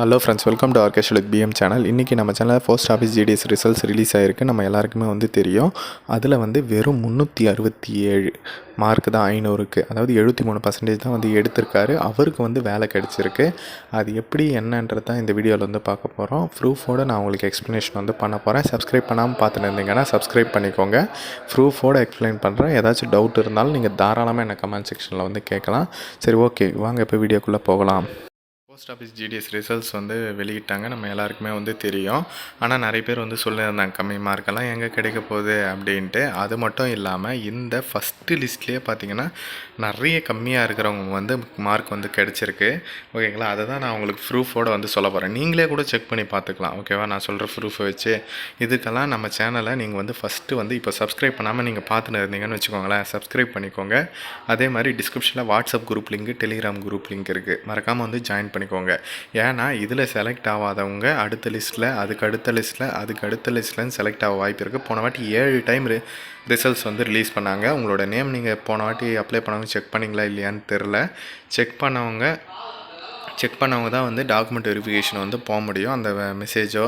Hello friends welcome to orchestral PM channel இன்றைக்கி நம்ம சேனலில் post office GDS results release ஆகிருக்கு நம்ம எல்லாருக்குமே வந்து தெரியும். அதில் வந்து வெறும் முந்நூற்றி அறுபத்தி ஏழு மார்க் தான் ஐநூறுக்கு. அதாவது எழுபத்தி மூணு பர்சன்டேஜ் தான் வந்து எடுத்திருக்காரு. அவருக்கு வந்து வேலை கிடச்சிருக்கு. அது எப்படி என்னன்றது தான் இந்த வீடியோவில் வந்து பார்க்க போகிறோம் ப்ரூஃபோடு நான் உங்களுக்கு எக்ஸ்ப்ளனேஷன் வந்து பண்ண போகிறேன் சப்ஸ்கிரைப் பண்ணாமல் பார்த்துட்டு இருந்தீங்கன்னா சப்ஸ்கிரைப் பண்ணிக்கோங்க ப்ரூஃபோடு எக்ஸ்பிளைன் பண்ணுறேன் ஏதாச்சும் டவுட் இருந்தாலும் நீங்கள் தாராளமாக என்ன கமெண்ட் செக்ஷனில் வந்து கேட்கலாம். சரி ஓகே வாங்க இப்போ வீடியோக்குள்ளே போகலாம். போஸ்ட் ஆஃபீஸ் ஜிடிஎஸ் ரிசல்ட்ஸ் வந்து வெளியிட்டாங்க. நம்ம எல்லாருக்குமே வந்து தெரியும். ஆனால் நிறைய பேர் வந்து சொல்லியிருந்தாங்க கம்மி மார்க்கெல்லாம் எங்கே கிடைக்க போகுது? அப்படின்ட்டு. அது மட்டும் இல்லாமல் இந்த ஃபஸ்ட்டு லிஸ்ட்லேயே பார்த்தீங்கன்னா நிறைய கம்மியாக இருக்கிறவங்க வந்து மார்க் வந்து கிடச்சிருக்கு. ஓகேங்களா? அதை தான் நான் உங்களுக்கு ப்ரூஃபோடு வந்து சொல்ல போகிறேன் நீங்களே கூட செக் பண்ணி பார்த்துக்கலாம். ஓகேவா நான் சொல்கிற ப்ரூஃபை வச்சு. இதுக்கெல்லாம் நம்ம சேனலை நீங்கள் வந்து ஃபஸ்ட்டு வந்து இப்போ சப்ஸ்கிரைப் பண்ணாமல் நீங்கள் பார்த்துன்னு இருந்தீங்கன்னு வச்சுக்கோங்களேன். சப்ஸ்கிரைப் பண்ணிக்கோங்க. அதே மாதிரி டிஸ்கிரிப்ஷனில் WhatsApp group link Telegram group link இருக்குது மறக்காமல் வந்து ஜாயின் பண்ணிக்கோங்க. ஏன்னா இதில் செலக்ட் ஆகாதவங்க அடுத்த லிஸ்ட்டில் அதுக்கு அடுத்த லிஸ்ட்டில் அதுக்கு அடுத்த லிஸ்ட்லன்னு செலக்ட் ஆக வாய்ப்பு இருக்குது போன வாட்டி ஏழு டைம் ரிசல்ட்ஸ் வந்து ரிலீஸ் பண்ணாங்க. உங்களோட நேம் நீங்கள் போன வாட்டி அப்ளை பண்ணவங்க செக் பண்ணிங்களா இல்லையான்னு தெரில செக் பண்ணவங்க செக் பண்ணவங்க தான் வந்து டாக்குமெண்ட் வெரிஃபிகேஷன் வந்து போக முடியும். அந்த மெசேஜோ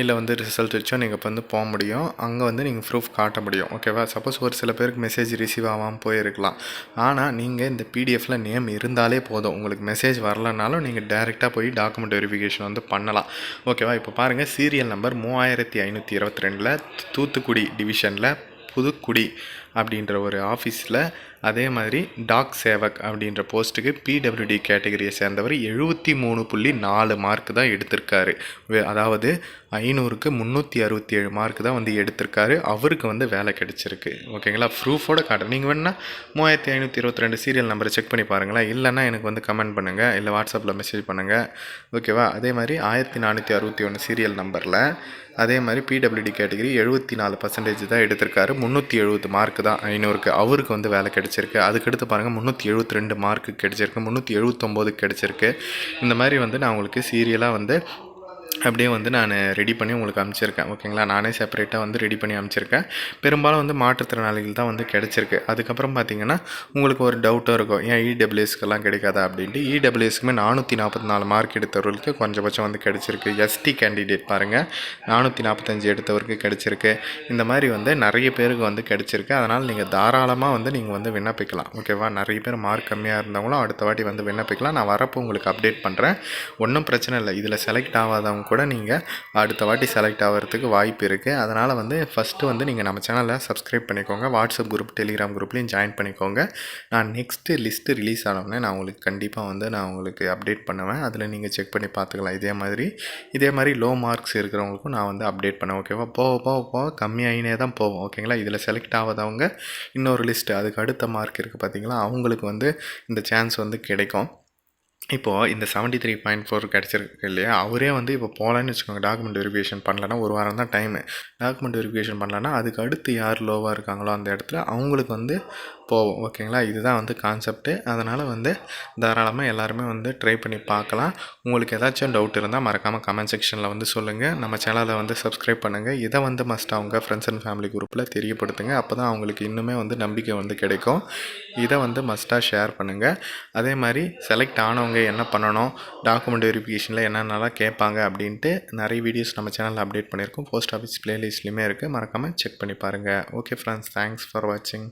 இல்லை வந்து ரிசல்ட் வச்சோ நீங்கள் இப்போ வந்து போக முடியும். அங்கே வந்து நீங்கள் ப்ரூஃப் காட்ட முடியும். ஓகேவா சப்போஸ் ஒரு சில பேருக்கு மெசேஜ் ரிசீவ் ஆகாமல் போயிருக்கலாம். ஆனால் நீங்கள் இந்த பிடிஎஃப்பில் நேம் இருந்தாலே போதும். உங்களுக்கு மெசேஜ் வரலனாலும் நீங்கள் டேரெக்டாக போய் டாக்குமெண்ட் வெரிஃபிகேஷன் வந்து பண்ணலாம். ஓகேவா இப்போ பாருங்கள் சீரியல் நம்பர் மூவாயிரத்தி ஐநூற்றி இருபத்தி ரெண்டில் தூத்துக்குடி டிவிஷனில் புதுக்குடி அப்படின்ற ஒரு ஆஃபீஸில் அதே மாதிரி டாக் சேவக் அப்படின்ற போஸ்ட்டுக்கு பிடபிள்யூடி கேட்டகரியை சேர்ந்தவர் எழுபத்தி மூணு புள்ளி நாலு மார்க் தான் எடுத்திருக்காரு. அதாவது ஐநூறுக்கு முந்நூற்றி அறுபத்தி ஏழு மார்க் தான் வந்து எடுத்திருக்காரு. அவருக்கு வந்து வேலை கிடச்சிருக்கு. ஓகேங்களா? ப்ரூஃபோட காட்டுறேன். நீங்கள் வேணால் மூவாயிரத்தி ஐநூற்றி இருபத்தி ரெண்டு சீரியல் நம்பரை செக் பண்ணி பாருங்களேன். இல்லைன்னா எனக்கு வந்து கமெண்ட் பண்ணுங்கள் இல்லை வாட்ஸ்அப்பில் மெசேஜ் பண்ணுங்கள் ஓகேவா அதே மாதிரி ஆயிரத்தி நானூற்றி அறுபத்தி ஒன்று சீரியல் நம்பரில் அதே மாதிரி பிடபிள்யூடி கேட்டகரி எழுபத்தி நாலு பர்சன்டேஜ் தான் எடுத்திருக்காரு. முந்நூற்றி எழுபது மார்க் தான் ஐநூறுக்கு அவருக்கு வந்து வேலை கிடச்சிருக்கு. அதுக்கடுத்து பாருங்கள் முந்நூற்றி எழுபத்தி ரெண்டு மார்க்கு கிடச்சிருக்கு. முந்நூற்றி எழுபத்தொம்போது கிடச்சிருக்கு. இந்த மாதிரி வந்து நான் உங்களுக்கு சீரியலாக வந்து அப்படியே வந்து நான் ரெடி பண்ணி உங்களுக்கு அனுப்பிச்சிருக்கேன் ஓகேங்களா? நானே செப்பரேட்டாக வந்து ரெடி பண்ணி அனுப்பிச்சிருக்கேன் பெரும்பாலும் வந்து மாற்றுத்திறனாளிகள் தான் வந்து கிடச்சிருக்கு. அதுக்கப்புறம் பார்த்தீங்கன்னா உங்களுக்கு ஒரு டவுட்டும் இருக்கும். ஏன் இடபிள்யூஎஸ்க்கெல்லாம் கிடைக்காதா அப்படின்ட்டு. இடபிள்யூஎஸ்க்குமே நானூற்றி நாற்பத்தி நாலு மார்க் எடுத்தவர்களுக்கு கொஞ்சபட்சம் வந்து கிடச்சிருக்கு. எஸ்டி கேண்டிடேட் பாருங்கள் நானூற்றி நாற்பத்தஞ்சு எடுத்தவருக்கு கிடச்சிருக்கு. இந்த மாதிரி வந்து நிறைய பேருக்கு வந்து கிடச்சிருக்கு. அதனால் நீங்கள் தாராளமாக வந்து நீங்கள் வந்து விண்ணப்பிக்கலாம். ஓகேவா? நிறைய பேர் மார்க் கம்மியாக இருந்தவங்களும் அடுத்த வாட்டி வந்து விண்ணப்பிக்கலாம். நான் வரப்போ உங்களுக்கு அப்டேட் பண்ணுறேன் ஒன்றும் பிரச்சனை இல்லை. இதில் செலக்ட் ஆகாதவங்க கூட கூட நீங்கள் அடுத்த வாட்டி செலக்ட் ஆகிறதுக்கு வாய்ப்பு இருக்குது அதனால் வந்து ஃபஸ்ட்டு வந்து நீங்கள் நம்ம சேனலை சப்ஸ்கிரைப் பண்ணிக்கோங்க. வாட்ஸ்அப் குரூப் டெலிகிராம் குரூப்லேயும் ஜாயின் பண்ணிக்கோங்க. நான் நெக்ஸ்ட்டு லிஸ்ட்டு ரிலீஸ் ஆனோடனே நான் உங்களுக்கு கண்டிப்பாக வந்து நான் உங்களுக்கு அப்டேட் பண்ணுவேன். அதில் நீங்கள் செக் பண்ணி பார்த்துக்கலாம். இதே மாதிரி இதே மாதிரி லோ மார்க்ஸ் இருக்கிறவங்களுக்கும் நான் வந்து அப்டேட் பண்ணேன் ஓகேவா போக போக போக கம்மியாகினே தான் போவோம். ஓகேங்களா இதில் செலக்ட் ஆகாதவங்க இன்னொரு லிஸ்ட்டு அதுக்கு அடுத்த மார்க் இருக்குது பார்த்தீங்களா அவங்களுக்கு வந்து இந்த சான்ஸ் வந்து கிடைக்கும். இப்போது இந்த செவன்ட்டி த்ரீ பாயிண்ட் ஃபோர் கிடச்சிருக்கு இல்லையா? அவரே வந்து இப்போ போகலான்னு வச்சுக்கோங்க டாக்குமெண்ட் வெரிஃபிகேஷன் பண்ணலன்னா ஒரு வாரம் தான் டைமு டாக்குமெண்ட் வெரிஃபிகேஷன் பண்ணலன்னா அதுக்கு அடுத்து யார் லோவாக இருக்காங்களோ அந்த இடத்துல அவங்களுக்கு வந்து போவோம் ஓகேங்களா? இதுதான் வந்து கான்செப்ட்டு அதனால் வந்து தாராளமாக எல்லாருமே வந்து ட்ரை பண்ணி பார்க்கலாம். உங்களுக்கு ஏதாச்சும் டவுட் இருந்தால் மறக்காமல் கமெண்ட் செக்ஷனில் வந்து சொல்லுங்கள் நம்ம சேனலை வந்து சப்ஸ்கிரைப் பண்ணுங்கள் இதை வந்து மஸ்ட் அவங்க ஃப்ரெண்ட்ஸ் அண்ட் ஃபேமிலி குரூப்பில் தெரியப்படுத்துங்க. அப்போ தான் அவங்களுக்கு இன்னுமே வந்து நம்பிக்கை வந்து கிடைக்கும். இதை வந்து மஸ்ட்டாக ஷேர் பண்ணுங்கள் அதே மாதிரி செலக்ட் ஆனவங்க என்ன பண்ணணும்? டாக்குமெண்ட் வெரிஃபிகேஷனில் என்னென்னலாம் கேட்பாங்க அப்படின்ட்டு நிறைய வீடியோஸ் நம்ம சேனலில் அப்டேட் பண்ணியிருக்கோம். போஸ்ட் ஆஃபீஸ் ப்ளேலிஸ்ட்லேயுமே இருக்குது மறக்காமல் செக் பண்ணி பாருங்கள் ஓகே ஃப்ரெண்ட்ஸ் தேங்க்ஸ் ஃபார் வாட்சிங்